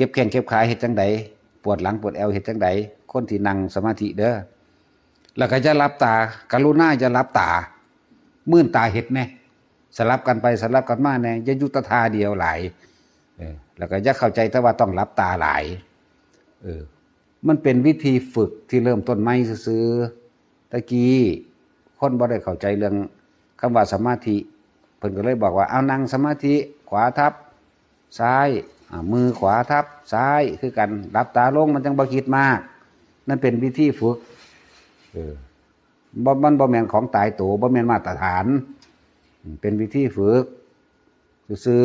ก็บแข้งเก็บขาเฮ็ดจังใดปวดหลังปวดแอวเฮ็ดจังใดคนที่นั่งสมาธิเด้อแล้วก็จะรับตาการุณาจะรับตามื่นตาเฮ็ดแน่สลับกันไปสลับกันมาแน่อย่าอยู่แตะทาเดียวหลายเออแล้วก็อย่าเข้าใจแต่ว่าต้องรับตาหลายเออมันเป็นวิธีฝึกที่เริ่มต้นไม่ซื้อตะกี้คนบ่ได้เข้าใจเรื่องคำว่าสมาธิเพิ่นก็เลยบอกว่าเอานั่งสมาธิขวาทับซ้าย มือขวาทับซ้ายคือกันรับตาลงมันจังบ่คิดมาก นั่นเป็นวิธีฝึกเออบ่มันบ่แมนของตายตัวบ่แมนมาตรฐาน เป็นวิธีฝึกซื่อ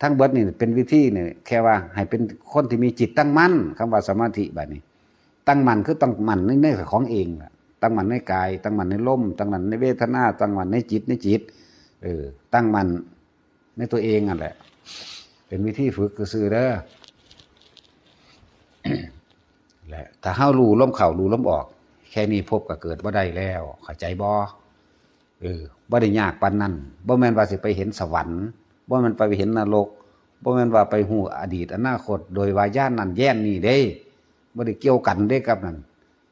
ทั้งเบิดนี่เป็นวิธีเนี่ยแค่ว่า ให้เป็นคนที่มีจิตตั้งมั่นคำว่าสมาธิแบบนี้ ตั้งมั่นคือตั้งมั่นในในของเองตั้งมั่นในกาย ตั้งมั่นในลมตั้งมั่นในเวทนา ตั้งมั่นในจิตในจิตเออตั้งมั่นในตัวเองนั่นแหละ เป็นวิธีฝึกซื่อเด้อแหละถ้าเฮารูล้มเข่ารูล้มออก แค่นี้พบก็เกิดบ่ได้แล้วเข้าใจบ่เออบ่ได้ยากปานนั้นบ่แม่นว่าสิไปเห็นสวรรค์บ่แม่นไปเห็นนรกบ่แม่นว่าไปฮู้อดีตอนาคต โดยวาย่านนั้นแย่นนี่เด้บ่ได้เกี่ยวกันเด้กับนั่น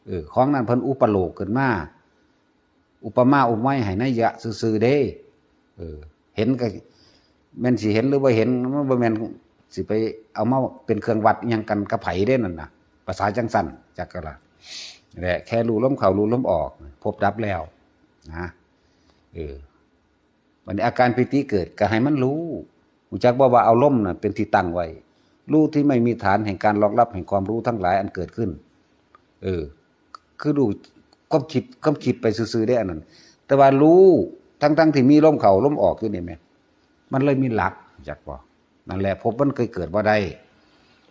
เออของนั้นเพิ่นอุปโลกขึ้นมาอุปมาอุปไมยให้นัยยะซื่อๆเด้เออเห็นก็ แม่นสิเห็นหรือบ่เห็นมันบ่แม่นสิไปเอามาเป็นเครื่องวัดยังกันกับไผเด้นั่นน่ะภาษาจังสันจักกะละแหละแค่รู้ล้มเข่ารู้ล้มออก พบดับแล้วนะเออวันนี้อาการปิติเกิดก็ให้มันรู้หูจักบ่ว่าเอาล้มน่ะเป็นที่ตั้งไว้รู้ที่ไม่มีฐานแห่งการรองรับแห่งความรู้ทั้งหลายอันเกิดขึ้น เออ คือดูความคิดความคิดไปซื่อๆได้อันนั้น แต่ว่ารู้ทั้งๆที่มีล้มเข่าล้มออกอยู่นี่แม่ มันเลยมีหลักจักบ่นั่นแหละพบมันเคยเกิดบ่ได้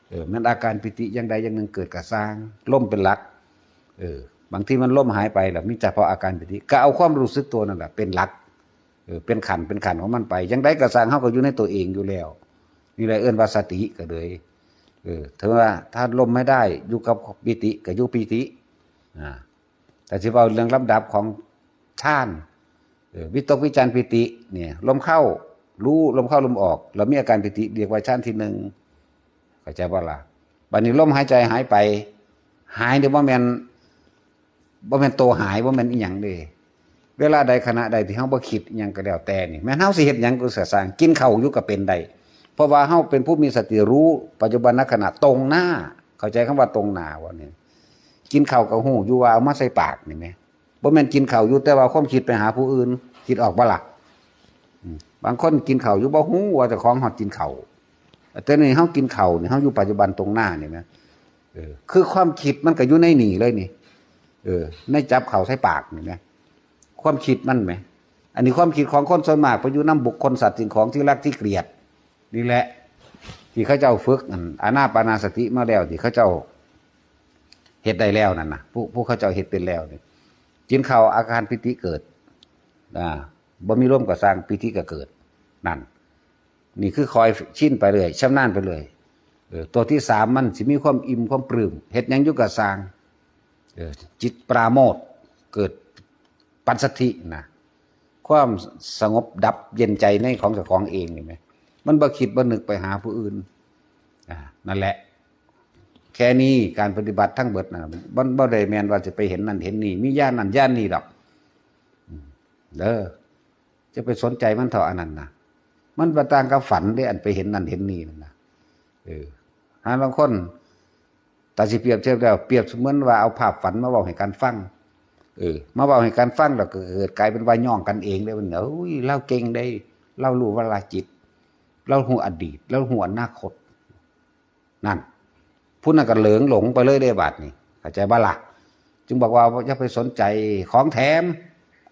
เออมันอาการปิติอย่างใดอย่างหนึ่งเกิดกับสร้างล่มเป็นหลัก เออ บางทีมันล่มหายไปแหละมิจะเพราะอาการปิติก็เอาความรู้สึกตัวนั่นแหละเป็นหลักเออเป็นขันเป็นขันของมันไปอย่างใดกับสร้างเขาก็อยู่ในตัวเองอยู่แล้วนี่แหละเอื้อนว่าสติก็เลยเออถือว่าถ้าล่มไม่ได้อยู่กับปิติกับอยู่ปิติอ่าแต่ที่ว่าเรื่องลำดับของฌานเออวิตกวิจารปิติเนี่ยลมเข้า รู้ลมเข้าลมออก เรามีอาการปิติเรียกว่าฌานที่หนึ่งเข้าใจว่ล่ะบัดนี้ลมหายใจหายไป หายเดี๋ยวว่าแมนว่าแมนโตหายว่าแมนอีหยังเด้เวลาใดขณะใดที่เฮาบ่คิดหยังก็แล้วแต่นี่แม่นเฮาสิเฮ็ดหยังก็เสียสร้างกินข้าวอยู่ก็เป็นได้เพราะว่าเฮาเป็นผู้มีสติรู้ปัจจุบันขณะตรงหน้า เข้าใจคำว่าตรงหน้าว่านี่กินข้าวก็ฮู้อยู่ว่าเอามาใส่ปากนี่แหมบ่แม่นกินข้าวอยู่แต่ว่าความคิดไปหาผู้อื่น คิดออกบ่ล่ะ บางคนกินข้าอยู่บ่ฮู้ว่าเจ้าของฮอดกินข้าแต่นี่เฮากินเข่าวนี่ยเฮาอยู่ปัจจุบันตรงหน้านี่นะเออ คือความคิดมันก็อยู่ในหนีเลยนี่ เออ ในจับเข่าใส่ปากนี่นะความคิดมันไหม อันนี้ความคิดของคนส่วนมากไปอยู่น้ำบุคคลสัตว์สิ่งของที่รักที่เกลียด นี่แหละ ที่เขาเจ้าฝึกอันอานาปานาสติมาแล้วที่เขาเจ้าเฮ็ดได้แล้วนั่นนะผู้ผู้เขาเจ้าเฮ็ดเป็นแล้วนี่กินข้าอาการปิติเกิด อ่า บ่มีร่วมกับสร้างปิติก็เกิดนั่น นี่คือคอยชินไปเลยชำนาญไปเลยเออตัวที่สามมันสิมีความอิ่มความปลื้มเฮ็ดยังอยู่กับสร้างเออจิตปราโมทเกิดปัญสธินะความสงบดับเย็นใจในของเจ้าของเองนี่ไหมมันบ่คิดบ่นึกไปหาผู้อื่นอ่านั่นแหละ แค่นี้การปฏิบัติทั้งเบิดนะบ่บ่ได้แมนว่าจะไปเห็นนั่นเห็นนี่มีย่านนั่นย่านนี่ดอกเด้อ จะไปสนใจมันเถอะอันนั้นนะมันประต่างกับฝันได้อันไปเห็นนั่นเห็นนี่นั่นนะเออหาบางคนตาสิเปรียบเทียบแล้วเปรียบเสมือนว่าเอาภาพฝันมาบอกให้การฟังเออ มาบอกให้การฟังแล้วก็เกิดกลายเป็นว่าย่องกันเองได้มันเอ้ยเล่าเก่งได้เล่ารู้เวลาจิตเล่าหัวอดีตเล่าหัวอนาคต นั่นพูดนั่นก็เหลืองหลงไปเลยได้บาดนี่เข้าใจบ้าละจึงบอกว่าอย่าไปสนใจของแถม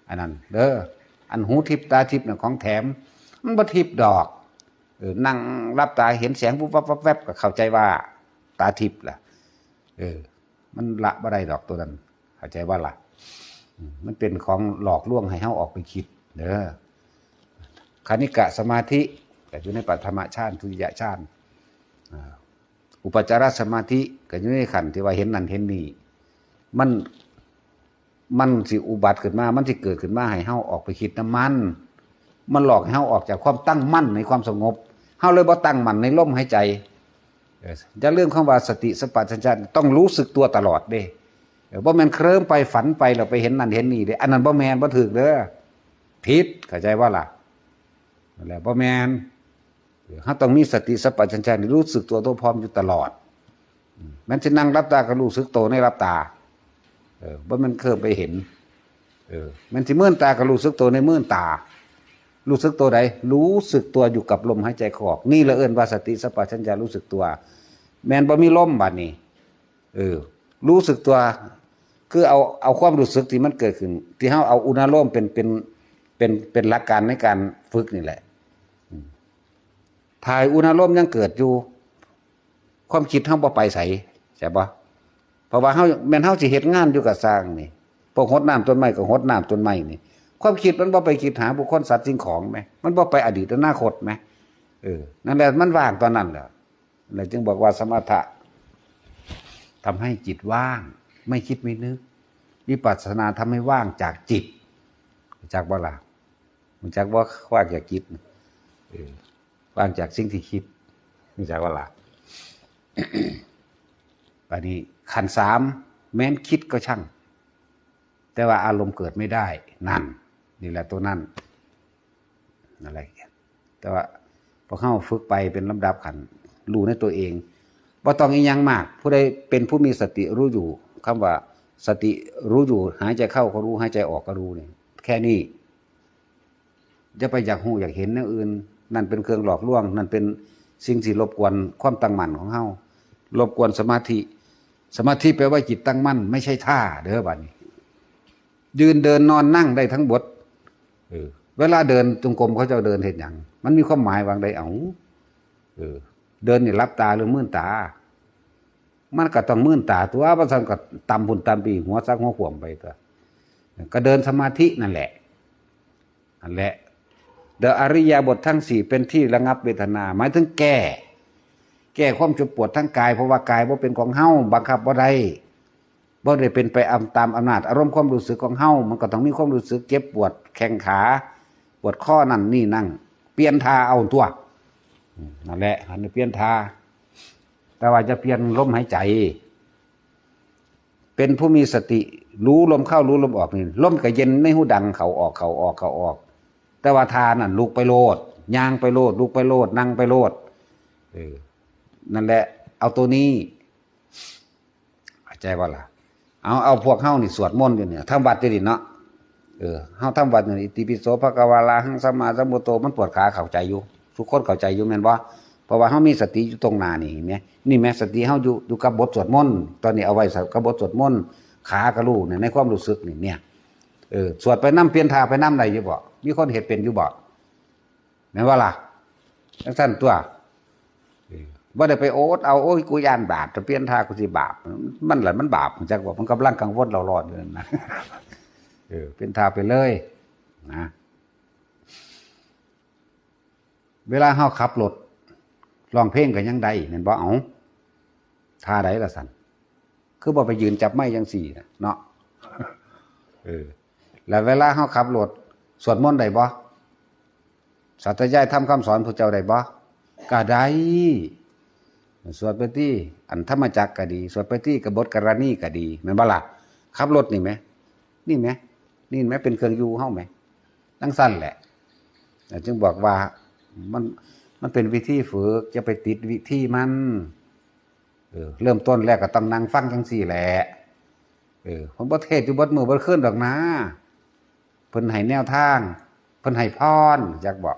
อันนั้นเด้อ อันหูทิพตาทิพน่ะของแถม มันบ่ทิพดอกเออนั่งรับตาเห็นแสงวุบวับวับแวบก็เข้าใจว่า ตาทิพล่ะ เออ มันละบ่ได้ดอกตัวนั้น เข้าใจว่าล่ะ มันเป็นของหลอกลวงให้เฮาออกไปคิดเด้อคณิกะสมาธิก็อยู่ในปัทมชาติทุติยชาติอุปจารสมาธิก็อยู่ในขันธ์ที่ว่าเห็นนั่นเห็นนี่มัน มันสิอุบัติขึ้นมา มันสิเกิดขึ้นมาให้เฮาออกไปคิดน้ำมัน มันหลอกให้เฮาออกจากความตั้งมั่นในความสงบเฮาเลยบ่ตั้งมั่นในลมหายใจเอออย่าลืมคำว่าสติสัมปชัญญะต้องรู้สึกตัวตลอดเด้บ่แม่นเคลิ้มไปฝันไปเราไปเห็นนั่นเห็นนี่เด้อันนั้นบ่แมนบ่ถูกเด้อผิดเข้าใจว่าล่ะนั่นแหละบ่แมนเฮาต้องมีสติสัมปชัญญะนี่รู้สึกตัวตัวพร้อมอยู่ตลอดมแม้นสินั่งรับตาก็รู้สึกตัวในรับตา เออบ่แมันเคลิ้มไปเห็น เออ มันสิมื่นตาก็รู้สึกตัวในมื่นตา รู้สึกตัวใดรู้สึกตัวอยู่กับลมหายใจออก นี่ละเอิ้นว่าสติสัพพัญญารู้สึกตัว แมนบ่มีลมบัดนี้เออ รู้สึกตัว คือเอาเอาความรู้สึกที่มันเกิดขึ้น ที่เฮาเอาอุณโลมเป็นเป็นเป็นเป็นหลักการในการฝึกนี่แหละถ่ายอุณโลมยังเกิดอยู่ ความคิดเฮาบ่ไปใสใช่ปะ เพราะว่าเฮาแม่นเฮาสิเฮ็ดงานอยู่กับสร้างนี่พวกหดน้ำต้นไม้ก็หดน้ำต้นไม้นี่ ความคิดมันบ่ไปคิดหาบุคคลสัตว์สิ่งของไหมมันบ่ไปอดีตอนาคตไหมเออนั่นแหละมันว่างตอนนั้นแหละเลยจึงบอกว่าสมถะทำให้จิตว่าง ไม่คิดไม่นึกวิปัสสนาทำให้ว่างจากจิต จากบ่ล่ะมันจากว่าว่างจากจิตเออว่างจากสิ่งที่คิดมันจากว่าล่ะปานนี้ ขันสามแม้นคิดก็ช่าง แต่ว่าอารมณ์เกิดไม่ได้ นั่น นี่แหละตัวนั่นอะไรแต่ว่าพอเข้าฝึกไปเป็นลำดับขันรู้ในตัวเองว่าต้องอียังมาก ผู้ใดเป็นผู้มีสติรู้อยู่คำว่าสติรู้อยู่ หายใจเข้าก็รู้หายใจออกก็รู้เนี่ยแค่นี้จะไปอยากหูอยากเห็นอย่างอื่น นั่นเป็นเครื่องหลอกลวง นั่นเป็นสิ่งที่รบกวนความตั้งมั่นของเฮารบกวนสมาธิ สมาธิแปลว่าจิตตั้งมั่น ไม่ใช่ท่าเด้อบัดนี้ยืนเดินนอนนั่งได้ทั้งบทเออเวลาเดินจงกรมเขาจะเดินเห็นอย่างมันมีความหมายวางใดเอาเออเดินนี่รับตาหรือมื่นตา มันก็ต้องมื่นตา ตัวพระสันก็ตำพุ่นตำปีหัวซักหัวขวมไปตัวก็เดินสมาธินั่นแหละนั่นแหละเดออริยาบททั้งสี่เป็นที่ระงับเวทนา หมายถึงแก้ แก้ความเจ็บปวดทั้งกายเพราะว่ากายว่าเป็นของเฮาบังคับว่าได้บ่ได้เป็นไปอำตามอำนาจอารมณ์ความรู้สึกของเฮามันก็ต้องมีความรู้สึกเจ็บปวดแข้งขา ปวดข้อนั่นนี่นั่ง เปลี่ยนท่าเอาตัวนั่นแหละหันไปเปลี่ยนท่าแต่ว่าจะเปลี่ยนลมหายใจ เป็นผู้มีสติ รู้ลมเข้ารู้ลมออกนี่ลมก็เย็นในหูดังเขาออกเขาออกเขาออก แต่ว่าทานั่นลุกไปโลดย่างไปโลดลุกไปโลดนั่งไปโลดเออ นั่นแหละ เอาตัวนี้ใจว่าล่ะ เอาเอาพวกเฮานี่สวดมนต์อยู่เนี่ยทำวัดอยู่ดิเนาะเออเฮาทำวัดอยู่อิติปิโสภะกวาลาหังสมาสัมพุโธมันปวดขาเข้าใจอยู่ทุกคนเข้าใจอยู่แม่นบ่เพราะว่าเฮามีสติอยู่ตรงหน้านี่เห็นไหมนี่แม่สติเฮาอยู่อยู่กับบทสวดมนต์ตอนนี้เอาไว้กับบทสวดมนต์ขากระลูกเนี่ยในความรู้สึกนี่เนี่ยเออสวดไปน้ำเปลี่ยนทาไปน้ำใดอยู่บ่มีคนเห็นเป็นอยู่บ่แม่นว่าล่ะจังซั่นตัว ว่าได้ไปโอ๊ตเอาโอ้ยกูยานบาปจะเปลี่ยนท่ากูสิบาป มันแหละมันบาปจักบอกมันกำลังกังวลเรารอดอยู่นั่นนะเออเป็นท่าไปเลยนะเวลาเฮาขับรถร้องเพลงกันยังใดเห็นบ่เอาท่าใดละสันคือบ่ไปยืนจับไม้ยังสี่นะเนาะเออแล้วเวลาเฮาขับรถสวดมนต์ได้บ่สัตยายทำคำสอนพระเจ้าได้บ่ก็ได้ สวดไปที่อันธรรมจักก็ดี สวดไปที่กบฏกรณีก็ดีแม่นบ่ล่ะขับรถนี่ไหมนี่ไหมนี่ไหมเป็นเครื่องอยู่เฮ้าไหมตั้งสั้นแหละจึงบอกว่ามันมันเป็นวิธีฝึกจะไปติดวิธีมันเออเริ่มต้นแรกก็ต้องนั่งฟังจังสี่แหละเออผมบ่เทศอยู่บดมือบดขึ้นดอกนะเพิ่นให้แนวทาง เพิ่นให้พรอยากบอก